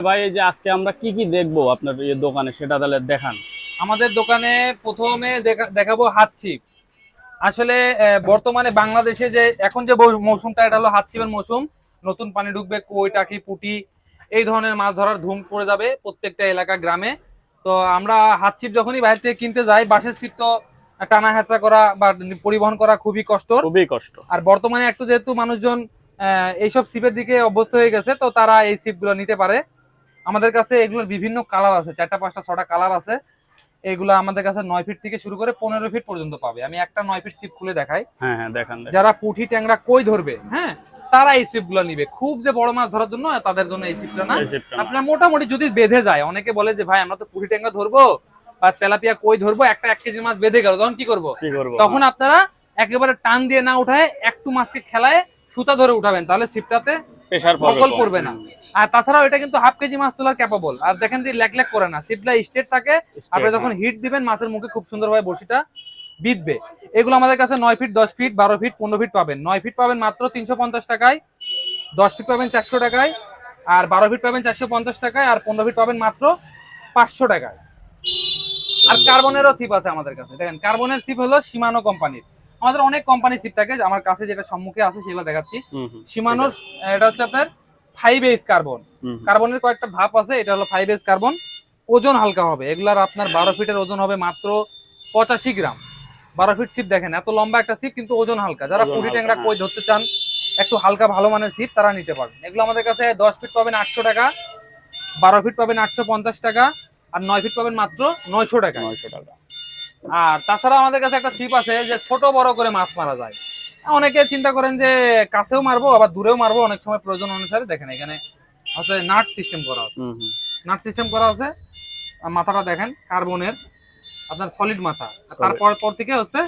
ভাই এই যে আজকে আমরা কি কি দেখব আপনার এই দোকানে সেটা তাহলে দেখান। আমাদের দোকানে প্রথমে দেখা- দেখাবো হাত ছিপ। আসলে বর্তমানে বাংলাদেশে যে এখন যে মৌসুমটা এটা হলো হাত ছিপের মৌসুম। নতুন পানি ঢুকবে কই টাকি পুটি এই ধরনের মাছ ধরার ধুম পড়ে যাবে প্রত্যেকটা এলাকা গ্রামে। তো আমরা হাত ছিপ যখনই বাইরে থেকে কিনতে যাই বাঁশের ছিপ তো টানা হেঁচা করা বা পরিবহন করা খুবই কষ্ট খুবই কষ্ট। আর বর্তমানে একটু যেহেতু মানুষজন আহ, এইসব ছিপের দিকে অভ্যস্ত হয়ে গেছে তো তারা এই সিপগুলো নিতে পারে। আমাদের কাছে এগুলোর বিভিন্ন কালার আছে চারটা পাঁচটা ছটা কালার আছে। এগুলো আমাদের কাছে নয় ফিট থেকে শুরু করে পনেরো ফিট পর্যন্ত পাবে। আমি একটা নয় ফিট সিপ খুলে দেখাই। হ্যাঁ হ্যাঁ দেখান। যারা পুঁটি ট্যাংরা কই ধরবে হ্যাঁ তারা এই সিপগুলো নিবে। খুব যে বড় মাছ ধরার জন্য তাদের জন্য এই সিপটা না। আপনার মোটামুটি যদি বেঁধে যায় অনেকে বলে যে ভাই আমরা তো পুঁটি ট্যাংরা ধরবো আর তেলাপিয়া কই ধরবো? একটা এক কেজি মাছ বেঁধে গেল তখন কি করব? তখন আপনারা একেবারে টান দিয়ে না উঠায় একটু মাছকে খেলায় সুতা ধরে উঠাবেন তাহলে সিপটাতে প্রেশার পড়বে না। আর তাছাড়াও এটা কিন্তু হাফ কেজি মাছ তোলার ক্যাপাবল আর দেখেন যে ল্যাক ল্যাক করে না সিপটা স্টেট থাকে আপনি যখন হিট দিবেন মাছের মুখে খুব সুন্দরভাবে বসিটা বিঁধবে। এগুলো আমাদের কাছে নয় ফিট দশ ফিট বারো ফিট পনেরো ফিট পাবেন। নয় ফিট পাবেন মাত্র তিনশো পঞ্চাশ টাকায় দশ ফিট পাবেন চারশো টাকায় আর বারো ফিট পাবেন চারশো পঞ্চাশ টাকায় আর পনেরো ফিট পাবেন মাত্র পাঁচশো টাকায়। আর কার্বনেরও সিপ আছে আমাদের কাছে। দেখেন কার্বনের সিপ হলো সীমানো কোম্পানির আমাদের অনেক কোম্পানি সিপ থাকে আমার কাছে যেটা সম্মুখে আছে সেগুলো দেখাচ্ছি। সীমানোর এটা হচ্ছে আপনার ফাইভ এইচ কার্বন কার্বনের কয়েকটা ধাপ আছে এটা হলো ফাইভ এস কার্বন ওজন হালকা হবে এগুলার আপনার বারো ফিটের ওজন হবে মাত্র পঁচাশি গ্রাম। বারো ফিট সিপ দেখেন এত লম্বা একটা সিপ কিন্তু ওজন হালকা। যারা কুড়ি ট্যাংরা হ্যাঁ। কই ধরতে চান একটু হালকা ভালো মানের সিপ তারা নিতে পারবেন। এগুলো আমাদের কাছে দশ ফিট পাবেন আটশো টাকা বারো ফিট পাবেন আটশো পঞ্চাশ টাকা আর নয় ফিট পাবেন মাত্র নয়শো টাকা। নয়শো টাকা। আর তাছাড়া আমাদের কাছে একটা সিপ আছে যে ছোট বড় করে মাছ মারা যায়। অনেকে চিন্তা করেন যে কাছেও মারবো আবার দূরেও মারবো অনেক সময় প্রয়োজন অনুসারে দেখেন এখানে হচ্ছে নাট সিস্টেম করা আছে। নাট সিস্টেম করা আছে মাথাটা দেখেন কার্বনের আপনার সলিড মাথা। তারপর পর থেকে হচ্ছে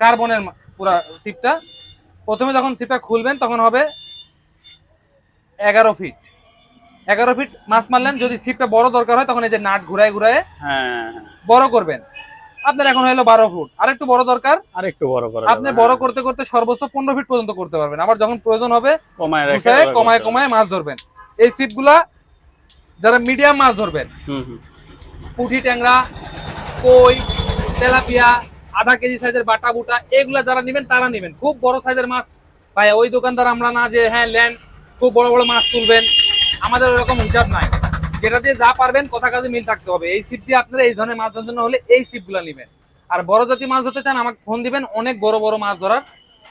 কার্বনের পুরা চিপটা প্রথমে যখন চিপটা খুলবেন তখন হবে এগারো ফিট এগারো ফিট মাছ মারলেন যদি ছিপটা বড় দরকার হয় তখন এই যে নাট ঘুরায় ঘুরায় হ্যাঁ। বড় করবেন। আপনার এখন হলো বারো ফুট। আর একটু বড় দরকার আর একটু বড় করে আপনি বড় করতে করতে সর্বোচ্চ পনেরো ফিট পর্যন্ত করতে পারবেন। আবার যখন প্রয়োজন হবে কমায় কমায় কমায় মাছ ধরবেন। এই সিপগুলা যারা মিডিয়াম মাছ ধরবেন পুঁটি ট্যাংরা কই তেলাপিয়া আধা কেজি সাইজের বাটা বুটা এগুলা যারা নেবেন তারা নেবেন। খুব বড় সাইজের মাছ। ভাই ওই দোকানদার আমরা না যে হ্যাঁ লেন খুব বড় বড় মাছ তুলবেন। আমাদের ওরকম হিসাব নাই। যেটা দিয়ে যা পারবেন কথা কাজে মিল থাকতে হবে। এই সিপ দিয়ে আপনারা এই ধরনের মাছ ধরার জন্য হলে এই সিপগুলো নেবেন। আর বড় জাতি মাছ ধরতে চান আমাকে ফোন দিবেন অনেক বড় বড় মাছ ধরার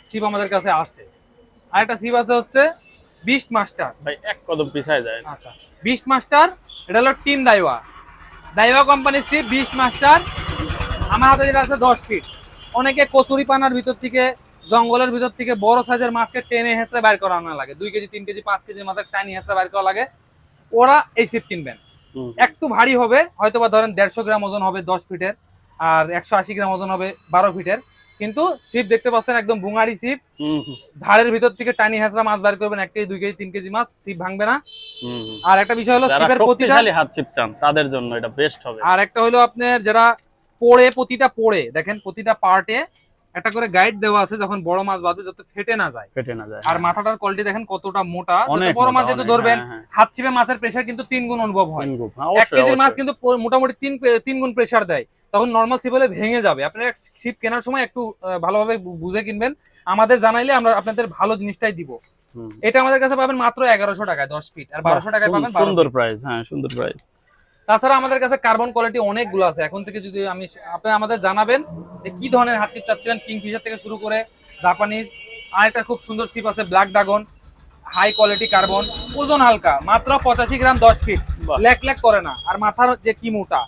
সিপ আমাদের কাছে আছে। আর একটা সিপ আছে হচ্ছে বিস্ট মাস্টার ভাই এক কদম পিছায় যায়। আচ্ছা বিস্ট মাস্টার এটা হলো টিন দাইওয়া। দাইওয়া কোম্পানির সিপ বিস্ট মাস্টার আমার হাতে যেটা আছে দশ ফিট অনেকে কচুরি পানার ভিতর থেকে জঙ্গলের ভিতর থেকে বড় সাইজের মাছকে টেনে হেসে বাইর করানো লাগে। দুই কেজি তিন কেজি পাঁচ কেজি মাছের টানি হেসে বাইর করা লাগে। ওরা এই সিপ কিনবেন। একটু ভারী হবে হয়তো বা ধরেন দেড়শো গ্রাম ওজন হবে দশ ফিটের আর একশো আশি গ্রাম ওজন হবে বারো ফিটের। কিন্তু সিপ দেখতে পাচ্ছেন একদম বুঙারি সিপ ঝাড়ের ভিতর থেকে টানি হেঁচড়া মাছ বাইর করবেন এক কেজি দুই কেজি তিন কেজি মাছ সিপ ভাঙবে না। আর একটা বিষয় হলো সিপের প্রতিটা হাত চিপ চান তাদের জন্য এটা বেস্ট হবে। আর একটা হলো আপনার যারা পড়ে প্রতিটা পড়ে দেখেন প্রতিটা পার্টে একটা করে গাইড দেওয়া আছে যখন বড় মাছ বাঁধবে যাতে ফেটে না যায়। ফেটে না যায় আর মাথাটার কোয়ালিটি দেখেন কতটা মোটা যত বড় মাছ যেহেতু ধরবেন হ্যাঁ, হ্যাঁ। হাত ছিপে মাছের প্রেশার কিন্তু তিন গুণ অনুভব হয়। তিন গুণ, হ্যাঁ, এক কেজির মাছ কিন্তু মোটামুটি তিন তিন গুণ প্রেশার দেয়। তখন নর্মাল ছিপ হলে ভেঙে যাবে। আপনারা এক ছিপ কেনার সময় একটু ভালোভাবে বুঝে কিনবেন। আমাদের জানাইলে আমরা আপনাদের ভালো জিনিসটাই দিব। এটা আমাদের কাছে পাবেন মাত্র এগারোশো টাকায় দশ ফিট আর বারোশো টাকায় পাবেন সুন্দর প্রাইস হ্যাঁ সুন্দর প্রাইস তাছাড়া আমাদের কাছে কার্বন কোয়ালিটি অনেকগুলো আছে। এখন থেকে যদি আমি আপনি আমাদের জানাবেন যে কি ধরনের হাত চিপ চাচ্ছিলেন কিংফিশার থেকে শুরু করে জাপানিজ আর একটা খুব সুন্দর চিপ আছে black dragon high quality carbon ওজন হালকা মাত্র পঁচাশি গ্রাম দশ ফিট। ল্যাক ল্যাক করে না। আর মাথার যে কি মোটা।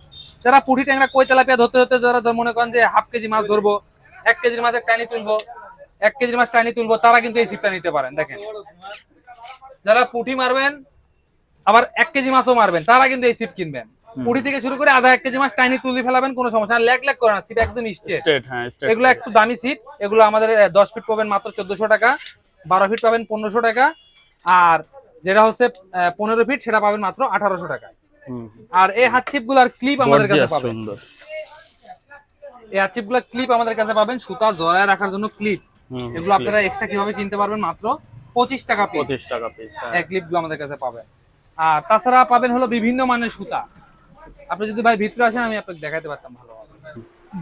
যারা পুঁটি ট্যাংরা কই তেলাপিয়া ধরতে ধরতে যারা ধর মনে করেন যে হাফ কেজি মাছ ধরবো এক কেজির মাছের টাইনি তুলবো এক কেজির মাছ টাইনি তুলবো তারা কিন্তু এই চিপটা নিতে পারেন। দেখেন। যারা পুঁটি মারবেন আবার এক কেজি মাছও মারবেন তারা কিন্তু এই সিপ কিনবেন। পুরি থেকে শুরু করে আধা এক কেজি মাছ টাইনি তুলি ফেলাবেন কোনো সমস্যা ল্যাক ল্যাক করে না সিপ একদম স্টেট হ্যাঁ এগুলো একটু দামি সিপ এগুলো আমাদের দশ ফিট পাবেন মাত্র চোদ্দশো টাকা বারো ফিট পাবেন পনেরোশো টাকা আর যেটা হচ্ছে পনেরো ফিট সেটা পাবেন মাত্র আঠারোশো টাকা। আর এই হাত চিপগুলার ক্লিপ আমাদের কাছে পাবেন। এই হাতগুলার ক্লিপ আমাদের কাছে পাবেন সুতা জড়ায় রাখার জন্য ক্লিপ এগুলো আপনারা এক্সট্রা কীভাবে কিনতে পারবেন মাত্র পঁচিশ টাকা পঁচিশ টাকা পিস হ্যাঁ। এই ক্লিপগুলো আমাদের কাছে পাবেন। আর তাছাড়া পাবেন হলো বিভিন্ন মানের সুতা। আপনি যদি ভাই ভিতরে আসেন আমি আপনাকে দেখাতে পারতাম ভালো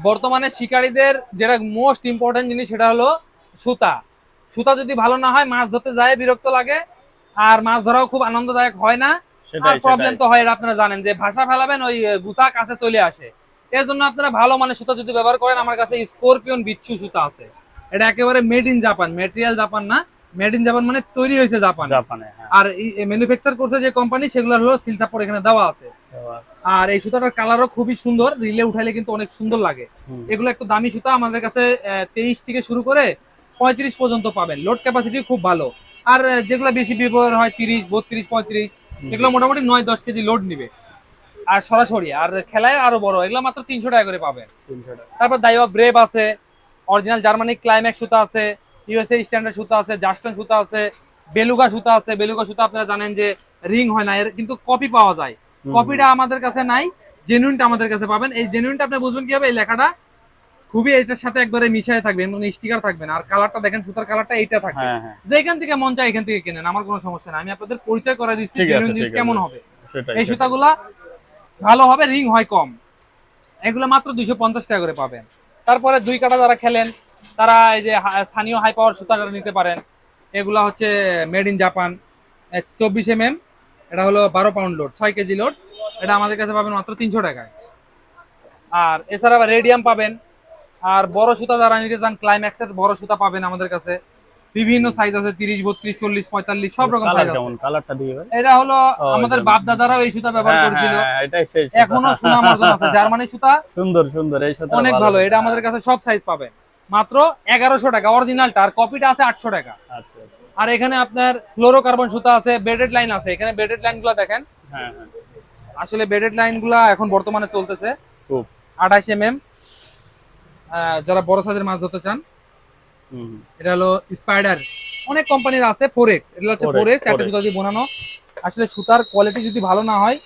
বর্তমানে শিকারীদের যেটা মোস্ট ইম্পর্টেন্ট জিনিস সেটা হলো সুতা। সুতা যদি ভালো না হয় মাছ ধরতে যায় বিরক্ত লাগে আর মাছ ধরাও খুব আনন্দদায়ক হয় না। আর প্রবলেম তো হয় এটা আপনারা জানেন যে ভাষা ফেলাবেন ওই গুছা কাছে চলে আসে। এর জন্য আপনারা ভালো মানের সুতা যদি ব্যবহার করেন আমার কাছে স্করপিয়ন বিচ্ছু সুতা আছে। এটা একেবারে made in Japan material Japan না। মেড ইন জাপান মানে তৈরি হয়েছে জাপান। জাপানে হ্যাঁ। আর ম্যানুফ্যাকচার করছে যে কোম্পানি সেগুলো হলো সিলসাপোর এখানে দেওয়া আছে। আর এই সুতাটার কালারও খুবই সুন্দর রিলে উঠাইলে কিন্তু অনেক সুন্দর লাগে। এগুলো একটু দামি সুতা আমাদের কাছে তেইশ থেকে শুরু করে পঁয়ত্রিশ পর্যন্ত পাবেন। লোড ক্যাপাসিটি খুব ভালো। আর যেগুলো বেশি ব্যবহার হয় তিরিশ বত্রিশ পঁয়ত্রিশ এগুলো মোটামুটি নয় দশ কেজি লোড নিবে। আর সরাসরি আর খেলায় আরও বড় এগুলো মাত্র তিনশো টাকা করে পাবেন। তারপর দাইওয়া ব্রেভ আছে অরিজিনাল জার্মানিক ক্লাইম্যাক্স সুতা আছে ইউএসএ স্ট্যান্ডার্ড সুতা আছে জাস্টন সুতা আছে বেলুগা সুতা আছে। বেলুগা সুতা আপনারা জানেন যে রিং হয় না এর কিন্তু কপি পাওয়া যায়। কপিটা আমাদের কাছে নাই জেনুইনটা আমাদের কাছে পাবেন। এই জেনুইনটা আপনি বুঝবেন কীভাবে? এই লেখাটা খুবই এটার সাথে একবারে মিশায় থাকবে এবং স্টিকার থাকবে না। আর কালারটা দেখেন সুতার কালারটা এইটা থাকবে। হ্যাঁ হ্যাঁ। যেখান থেকে মন চায় এখান থেকে কেনেন আমার কোনো সমস্যা নাই। আমি আপনাদের পরিচয় করে দিচ্ছি জেনুইন জিনিস কেমন হবে। এই। সুতাগুলা ভালো হবে রিং হয় কম। এগুলো মাত্র দুইশো পঞ্চাশ টাকা করে পাবেন। তারপরে দুই কাটা যারা খেলেন তারা এই যে স্থানীয় হাই পাওয়ার সুতাটা নিতে পারেন। এগুলা হচ্ছে মেড ইন জাপান চব্বিশ এম এম এটা হলো বারো পাউন্ড লোড ছয় কেজি লোড এটা আমাদের কাছে পাবেন মাত্র তিনশো টাকায়। আর এছাড়া রেডিয়াম পাবেন। আর বড় সুতা যারা নিতে চান ক্লাইম্যাক্সের বড় সুতা পাবেন আমাদের কাছে। বিভিন্ন সাইজ আছে তিরিশ বত্রিশ চল্লিশ পঁয়তাল্লিশ সব রকম সাইজ কালারটা দিয়ে এটা হলো আমাদের বাপ দাদারাও এই সুতা ব্যবহার হ্যাঁ, করেছিল। হ্যাঁ, হ্যাঁ, এখনও সুনাম অর্জন আছে। জার্মানি সুতা। সুন্দর সুন্দর এই সাথে অনেক ভালো। এটা আমাদের কাছে সব সাইজ পাবেন। মাত্র এগারোশো টাকা। অরিজিনালটা আর কপিটা আছে আটশো টাকা। আচ্ছা আচ্ছা। আর এখানে আপনার ফ্লোরোকার্বন সুতা আছে বেডেড লাইন আছে। এখানে বেডেড লাইনগুলা দেখেন। হ্যাঁ হ্যাঁ। আসলে বেডেড লাইনগুলা এখন বর্তমানে চলতেছে। আঠাশ এম এম যারা বড় সাইজের মাছ ধরতে চান। এটা হলো স্পাইডার অনেক কোম্পানির আছে ফোরেক্স এগুলো হচ্ছে ফোরেক্স একটা। সুতা দিয়ে বোনানো। আসলে সুতার কোয়ালিটি যদি ভালো না হয়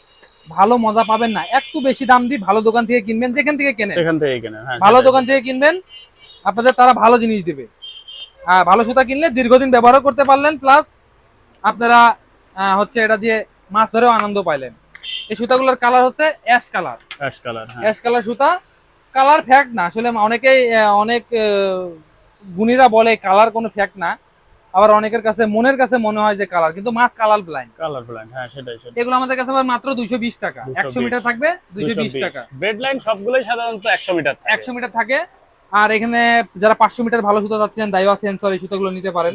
ভালো মজা পাবেন না। একটু বেশি দাম দিয়ে ভালো দোকান থেকে কিনবেন যেখান থেকে কেনেন। এখান থেকে কিনে হ্যাঁ ভালো দোকান থেকে কিনবেন আপনাদের তারা ভালো জিনিস দিবে। আর ভালো সুতা কিনলে দীর্ঘদিন ব্যবহারও করতে পারলেন প্লাস আপনারা হচ্ছে এটা দিয়ে মাছ ধরেও আনন্দ পাইলেন। এই সুতাগুলোর কালার হচ্ছে অ্যাশ কালার। অ্যাশ কালার হ্যাঁ। অ্যাশ কালার সুতা কালার ফ্যাক্ট না। আসলে অনেকেই অনেক গুণীরা বলে কালার কোনো ফ্যাক্ট না। আবার অনেকের কাছে মনের কাছে মনে হয় যে কালার কিন্তু মাছ কালার ব্লাইন্ড কালার ব্ল্যান্ড হ্যাঁ সেটাই সেটাই। এগুলো আমাদের কাছে আবার মাত্র দুইশো বিশ টাকা। 220 একশো মিটার থাকবে দুইশো বিশ টাকা। বেড লাইন সবগুলোই সাধারণত একশো মিটার থাকে। একশো মিটার থাকে। আর এখানে যারা পাঁচশো মিটার ভালো সুতা যাচ্ছেন দাইওয়া সেন্সর এই সুতাগুলো নিতে পারেন।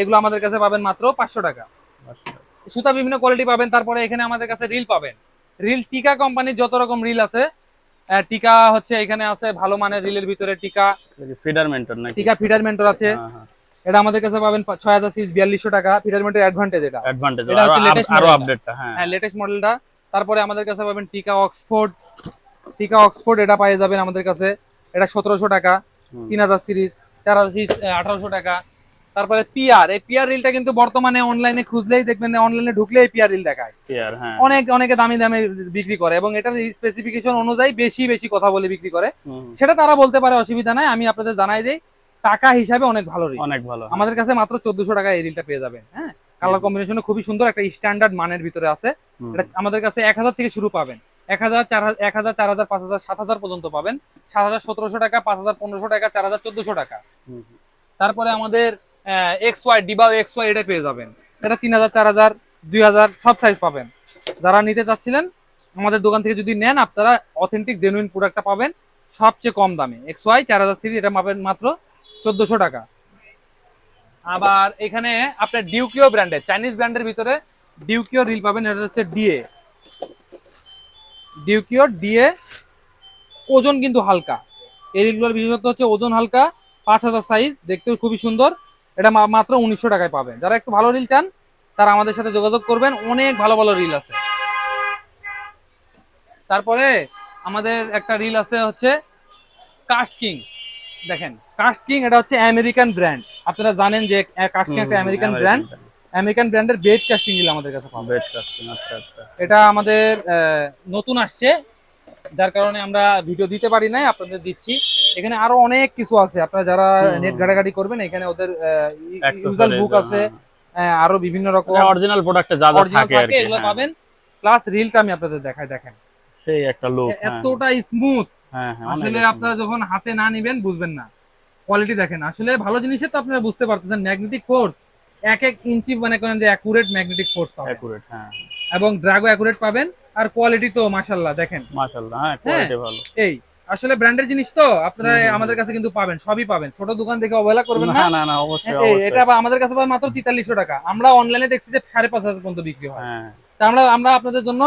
এগুলো আমাদের কাছে পাবেন মাত্র পাঁচশো টাকা। পাঁচশো। সুতা বিভিন্ন কোয়ালিটি পাবেন তারপরে এখানে আমাদের কাছে রিল পাবেন। রিল টিকা কোম্পানির যত রকম রিল আছে টিকা হচ্ছে এখানে আছে ভালো মানের রিলের ভিতরে টিকা। ফিডার মেন্টর নাকি? টিকা ফিডার মেন্টর আছে। হ্যাঁ, হ্যাঁ। এটা আমাদের কাছে পাবেন পা- ছয় হাজার সিক্স বিয়াল্লিশশো টাকা। ফিডার মেন্টর অ্যাডভান্টেজ এটা। অ্যাডভান্টেজ এটা হচ্ছে latest আরও। আপডেটটা হ্যাঁ। হ্যাঁ লেটেস্ট মডেলটা তারপরে আমাদের কাছে পাবেন টিকা অক্সফোর্ড টিকা অক্সফোর্ড এটা পেয়ে যাবেন আমাদের কাছে। এটা সতেরোশো টাকা হুম। তিন হাজার সিরিজ চার হাজার সিরিজ আঠারোশো টাকা। তারপরে পিআর এই পিআর রিলটা কিন্তু বর্তমানে অনলাইনে খুঁজলেই দেখবেন অনলাইনে ঢুকলেই পিআর রিল দেখায়। Clear, হ্যাঁ। অনেক অনেকে দামি দামে বিক্রি করে এবং এটার স্পেসিফিকেশন অনুযায়ী বেশি বেশি কথা বলে বিক্রি করে। সেটা তারা বলতে পারে অসুবিধা নাই আমি আপনাদের জানাই দিই। টাকা হিসাবে অনেক ভালো রিল অনেক ভালো আমাদের কাছে মাত্র চোদ্দশো টাকা এই রিলটা পেয়ে যাবেন হ্যাঁ? কালার কম্বিনেশন খুবই সুন্দর একটা স্ট্যান্ডার্ড মানের ভিতরে আছে। এটা আমাদের কাছে এক হাজার থেকে শুরু পাবেন। এক হাজার চার এক হাজার চার হাজার পাঁচ হাজার সাত হাজার পর্যন্ত পাবেন। সাত হাজার সতেরোশো টাকা পাঁচ হাজার পনেরোশো টাকা চার হাজার চোদ্দশো টাকা। তারপরে আমাদের এক্স ওয়াই ডিবা এক্স ওয়াই এটা পেয়ে যাবেন। এটা তিন হাজার চার হাজার দুই হাজার সব সাইজ পাবেন। যারা নিতে চাচ্ছিলেন আমাদের দোকান থেকে যদি নেন আপনারা অথেন্টিক জেনুইন প্রোডাক্টটা পাবেন। সবচেয়ে কম দামে। এক্স ওয়াই চার হাজার থ্রি এটা পাবেন মাত্র চোদ্দশো টাকা। আবার এখানে আপনার ডিউকিও ব্র্যান্ডের চাইনিজ ব্র্যান্ডের ভিতরে ডিউকিও রিল পাবেন, এটা হচ্ছে ডিএ ডিউকিও ডিএ ওজন কিন্তু হালকা। এই রিলগুলোর বিশেষত্ব হচ্ছে ওজন হালকা, পাঁচ হাজার সাইজ দেখতেও খুবই সুন্দর। এটা মাত্র উনিশশো টাকায় পাবেন। যারা একটু ভালো রিল চান, তারা আমাদের সাথে যোগাযোগ করবেন। অনেক ভালো ভালো রিল আছে। তারপরে আমাদের একটা রিল আছে হচ্ছে কাস্ট কিং দেখেন কাস্ট কিং এটা হচ্ছে আমেরিকান ব্র্যান্ড আপনারা জানেন যে কাস্ট কিং একটা আমেরিকান ব্র্যান্ড আমেরিকান ব্র্যান্ডের বেড কাস্টিং রিল আমাদের কাছে পাবেন বেড কাস্টিং আচ্ছা আচ্ছা। এটা আমাদের নতুন আসছে। যার কারণে আমরা ভিডিও দিতে পারি নাই আপনাদের দিচ্ছি। এখানে আরও অনেক কিছু আছে। আপনারা যারা নেট ঘাটাঘাটি করবেন এখানে ওদের ইউজার Accessories, বুক আছে হ্যাঁ। আরও বিভিন্ন রকম অরিজিনাল প্রোডাক্টে যা যা থাকে আর কি এগুলো হ্যাঁ। পাবেন। প্লাস রিলটা আমি আপনাদের দেখাই দেখেন। সেই একটা লুক এতটা স্মুথ হ্যাঁ হ্যাঁ আসলে সুন্দর। আপনারা যখন হাতে না নিবেন বুঝবেন না। কোয়ালিটি দেখেন আসলে ভালো জিনিসের তো আপনারা বুঝতে পারতেছেন ম্যাগনেটিক ফোর্স এক এক ইঞ্চি মানে করেন যে অ্যাকুরেট ম্যাগনেটিক ফোর্স পাবেন। অ্যাকুরেট হ্যাঁ। এবং ড্রাগো অ্যাকুরেট পাবেন আর কোয়ালিটি তো মাশাল্লাহ দেখেন। মাশাআল্লাহ হ্যাঁ কোয়ালিটি ভালো। এই আসলে ব্র্যান্ডের জিনিস তো আপনারা আমাদের কাছে কিন্তু পাবেন সবই পাবেন। ছোট দোকান থেকে অবহেলা করবেন না। না না অবশ্যই হ্যাঁ, এটা আমাদের কাছে মাত্র তেতাল্লিশশো টাকা। আমরা অনলাইনে দেখছি যে সাড়ে পাঁচ হাজার পর্যন্ত বিক্রি হয়। হ্যাঁ। তা আমরা আমরা আপনাদের জন্য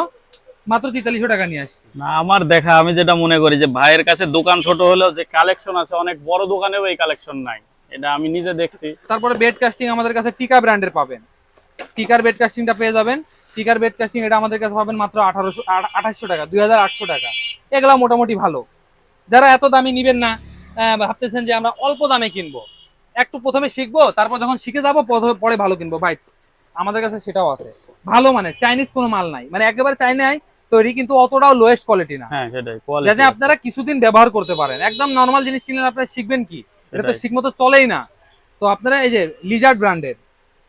মাত্র তেতাল্লিশশো টাকা নিয়ে আসছি। না আমার দেখা আমি যেটা মনে করি যে ভাইয়ের কাছে দোকান ছোট হলেও যে কালেকশন আছে অনেক বড় দোকানেও এই কালেকশন নাই। এটা আমি নিজে দেখছি। তারপরে বেড কাস্টিং আমাদের কাছে টিকা ব্র্যান্ডের পাবেন। টিকার বেড কাস্টিংটা পেয়ে যাবেন। টিকার বেড কাস্টিং এটা আমাদের কাছে পাবেন মাত্র আঠারোশো আঠাশশো টাকা দুই হাজার আটশো টাকা। এগুলা মোটামুটি ভালো। যারা এত দামি নিবেন না ভাবতেছেন যে আমরা অল্প দামে কিনবো। একটু প্রথমে শিখব তারপর যখন শিখে যাব পরে ভালো কিনবো। বাইট আমাদের কাছে সেটাও আছে। ভালো মানে চাইনিজ কোনো মাল নাই। মানে একেবারে চাইনাই তৈরি কিন্তু অতটাও লোয়েস্ট কোয়ালিটি না। হ্যাঁ সেটাই যাতে আপনারা কিছুদিন ব্যবহার করতে পারেন। একদম নর্মাল জিনিস কিনলে আপনারা শিখবেন কি? এটা তো সেটাই। ঠিক মতো চলেই না। তো আপনারা এই যে লিজার্ড ব্র্যান্ডের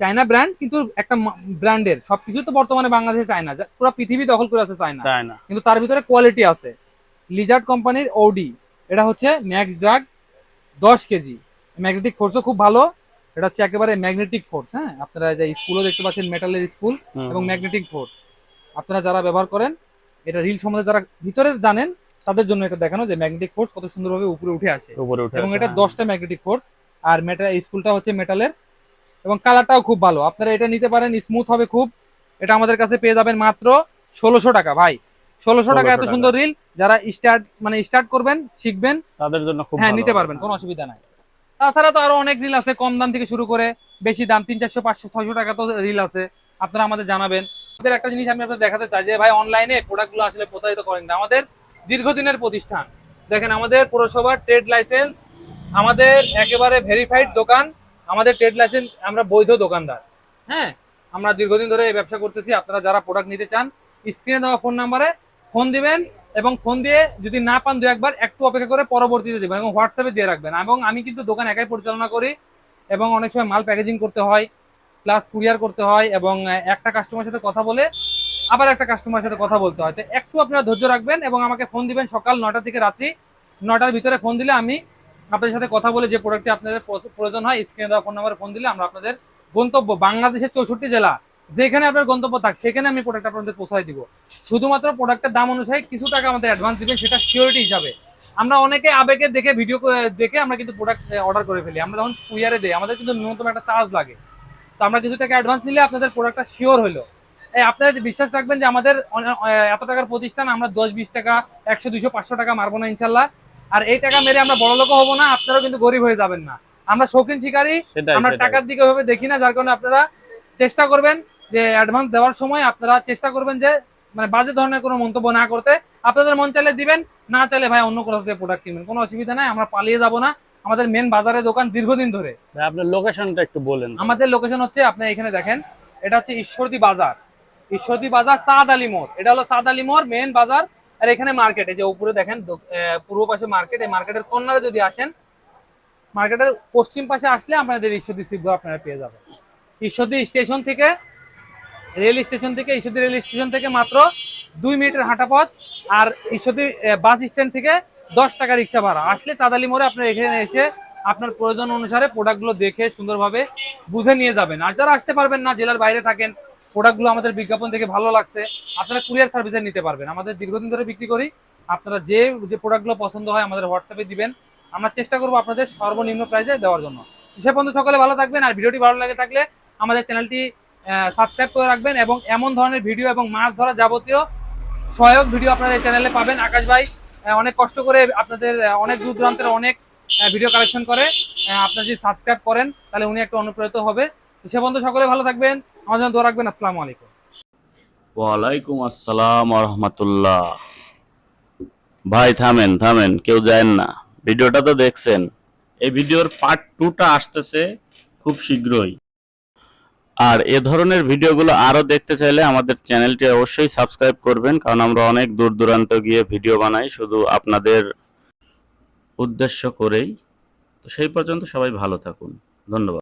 চায়না ব্র্যান্ড কিন্তু একটা ব্র্যান্ডের সবকিছু তো বর্তমানে বাংলাদেশে চায়না পুরো পৃথিবী দখল করে আছে চায়না কিন্তু তার ভিতরে কোয়ালিটি আছে। লিজার্ড কোম্পানির ওডি এটা হচ্ছে ম্যাক্স ড্রাগ দশ কেজি। ম্যাগনেটিক ফোর্সও খুব ভালো। এটা হচ্ছে একেবারে ম্যাগনেটিক ফোর্স হ্যাঁ? আপনারা যে স্কুলও দেখতে পাচ্ছেন মেটালের স্কুল এবং ম্যাগনেটিক ফোর্স আপনারা যারা ব্যবহার করেন এটা রিল সম্বন্ধে যারা ভিতরে জানেন তাদের জন্য এটা দেখানো যে ম্যাগনেটিক ফোর্স কত সুন্দরভাবে উপরে উঠে আসে। উপরে উঠে এবং এটা হ্যাঁ। দশটা ম্যাগনেটিক ফোর্স আর মেটাল স্কুলটা হচ্ছে মেটালের এবং কালারটাও খুব ভালো। আপনারা এটা নিতে পারেন স্মুথ হবে খুব। এটা আমাদের কাছে পেয়ে যাবেন মাত্র ষোলোশো টাকা ভাই। ষোলোশো টাকা এত সুন্দর রিল যারা স্টার্ট মানে স্টার্ট করবেন শিখবেন তাদের জন্য খুব হ্যাঁ নিতে পারবেন হ্যাঁ। কোনো অসুবিধা নাই। তাছাড়া তো আরও অনেক রিল আছে কম দাম থেকে শুরু করে বেশি দাম তিন চারশো পাঁচশো ছয়শো টাকা তো রিল আছে। আপনারা আমাদের জানাবেন। আমাদের একটা জিনিস আমি আপনাদের দেখাতে চাই যে ভাই অনলাইনে প্রোডাক্টগুলো আসলে প্রতারিত করেন না। আমাদের দীর্ঘদিনের প্রতিষ্ঠান। দেখেন আমাদের পৌরসভার ট্রেড লাইসেন্স আমাদের একেবারে ভেরিফাইড দোকান, আমাদের ট্রেড লাইসেন্স আমরা বৈধ দোকানদার। হ্যাঁ? আমরা দীর্ঘদিন ধরে এই ব্যবসা করতেছি। আপনারা যারা প্রোডাক্ট নিতে চান স্ক্রিনে দেওয়া ফোন নাম্বারে ফোন দিবেন এবং ফোন দিয়ে যদি না পান দু একবার, একটু অপেক্ষা করে পরবর্তীতে দিবেন এবং হোয়াটসঅ্যাপে দিয়ে রাখবেন। এবং আমি কিন্তু দোকান একাই পরিচালনা করি এবং অনেক সময় মাল প্যাকেজিং করতে হয়। প্লাস কুরিয়ার করতে হয় এবং একটা কাস্টমার সাথে কথা বলে আবার একটা কাস্টমারের সাথে কথা বলতে হয়। তো একটু আপনারা ধৈর্য রাখবেন এবং আমাকে ফোন দিবেন সকাল নটা থেকে রাত্রি নটার ভিতরে ফোন দিলে আমি আপনাদের সাথে কথা বলে যে প্রোডাক্টটি আপনাদের প্রয়োজন- হয় স্ক্রিনে দেওয়া ফোন নাম্বারে ফোন দিলে আমরা আপনাদের গন্তব্য, বাংলাদেশের চৌষট্টি জেলা, যেখানে আপনার গন্তব্য থাক, সেখানে আমি প্রোডাক্ট আপনাদের পৌঁছায় দিব। শুধুমাত্র প্রোডাক্টের দাম অনুযায়ী কিছু টাকা আমাদের অ্যাডভান্স দিবেন সেটা সিকিউরিটি হিসাবে। আমরা অনেকে আবেগে দেখে ভিডিও দেখে আমরা কিন্তু প্রোডাক্ট অর্ডার করে ফেলি। আমরা যখন কুরিয়ারে দিই, আমাদের কিন্তু ন্যূনতম একটা চার্জ লাগে। তো আমরা কিছু টাকা অ্যাডভান্স নিলে আপনাদের প্রোডাক্টটা শিওর হলো এই আপনারা বিশ্বাস রাখবেন যে আমাদের এত টাকার প্রতিষ্ঠান আমরা দশ বিশ টাকা একশো দুইশো পাঁচশো টাকা মারবো না ইনশাল্লাহ। আর এই টাকা মেরে আমরা বড় লোকও হব না আপনারাও কিন্তু গরিব হয়ে যাবেন না। আমরা শৌখিন শিকারী আমরা টাকার দিকে ভাবে দেখি না যার কারণে আপনারা চেষ্টা করবেন যে অ্যাডভান্স দেওয়ার সময় আপনারা চেষ্টা করবেন যে মানে বাজে ধরনের কোনো মন্তব্য না করতে। আপনাদের মন চাইলে দিবেন না চাইলে ভাই অন্য কোথাও থেকে প্রোডাক্ট কিনবেন। কোনো অসুবিধা নাই আমরা পালিয়ে যাব না। আমাদের মেন বাজারে দোকান দীর্ঘদিন ধরে। আপনার লোকেশনটা একটু বলেন আমাদের লোকেশন হচ্ছে আপনি এখানে দেখেন এটা হচ্ছে ঈশ্বরদী বাজার। ঈশ্বরদী বাজার চাঁদ আলী মোড়। এটা হলো চাঁদ আলী মোড় মেন বাজার। আর এখানে মার্কেট এই যে উপরে দেখেন পূর্ব পাশে মার্কেট এই মার্কেটের কর্নারে যদি আসেন মার্কেটের পশ্চিম পাশে আসলে আপনাদের ঈশ্বরদী শিবগ আপনারা পেয়ে যাবেন। ঈশ্বরদী স্টেশন থেকে রেল স্টেশন থেকে ঈশ্বরদী রেল স্টেশন থেকে মাত্র দুই মিনিটের হাঁটা পথ আর ঈশ্বরদী বাস স্ট্যান্ড থেকে দশ টাকা রিক্সা ভাড়া। আসলে চাঁদালি মোড়ে আপনার এখানে এসে আপনার প্রয়োজন অনুসারে প্রোডাক্টগুলো দেখে সুন্দরভাবে বুঝে নিয়ে যাবেন। আর যারা আসতে পারবেন না, জেলার বাইরে থাকেন, প্রোডাক্টগুলো আমাদের বিজ্ঞাপন থেকে ভালো লাগছে, আপনারা কুরিয়ার সার্ভিসে নিতে পারবেন। আমাদের দীর্ঘদিন ধরে বিক্রি করি, আপনারা যে যে প্রোডাক্টগুলো পছন্দ হয় আমাদের হোয়াটসঅ্যাপে দিবেন। আমরা চেষ্টা করব আপনাদের সর্বনিম্ন প্রাইসে দেওয়ার জন্য। সে পর্যন্ত সকলে ভালো থাকবেন, আর ভিডিওটি ভালো লাগে থাকলে আমাদের চ্যানেলটি সাবস্ক্রাইব করে রাখবেন এবং এমন ধরনের ভিডিও এবং মাছ ধরা যাবতীয় সহায়ক ভিডিও আপনারা এই চ্যানেলে পাবেন। আকাশ ভাই অনেক কষ্ট করে আপনাদের অনেক দূর দূরান্তের অনেক ভিডিও কালেকশন করে আপনারা যদি সাবস্ক্রাইব করেন, তাহলে উনি একটু অনুপ্রাণিত হবে। সে পর্যন্ত সকলে ভালো থাকবেন, আমার জন্য দোয়া রাখবেন, আসসালামু আলাইকুম। ওয়ালাইকুম আসসালাম রহমতুল্লাহ ভাই, থামেন থামেন, কেউ যায় না। ভিডিওটা তো দেখছেন। এই ভিডিওর পার্ট টুটা আসতেছে খুব শীঘ্রই। আর এ ধরনের ভিডিওগুলো আরও দেখতে চাইলে আমাদের চ্যানেলটি অবশ্যই সাবস্ক্রাইব করবেন, কারণ আমরা অনেক দূর দূরান্ত গিয়ে ভিডিও বানাই, শুধু আপনাদের উদ্দেশ্য করেই। তো সেই পর্যন্ত সবাই ভালো থাকুন। ধন্যবাদ।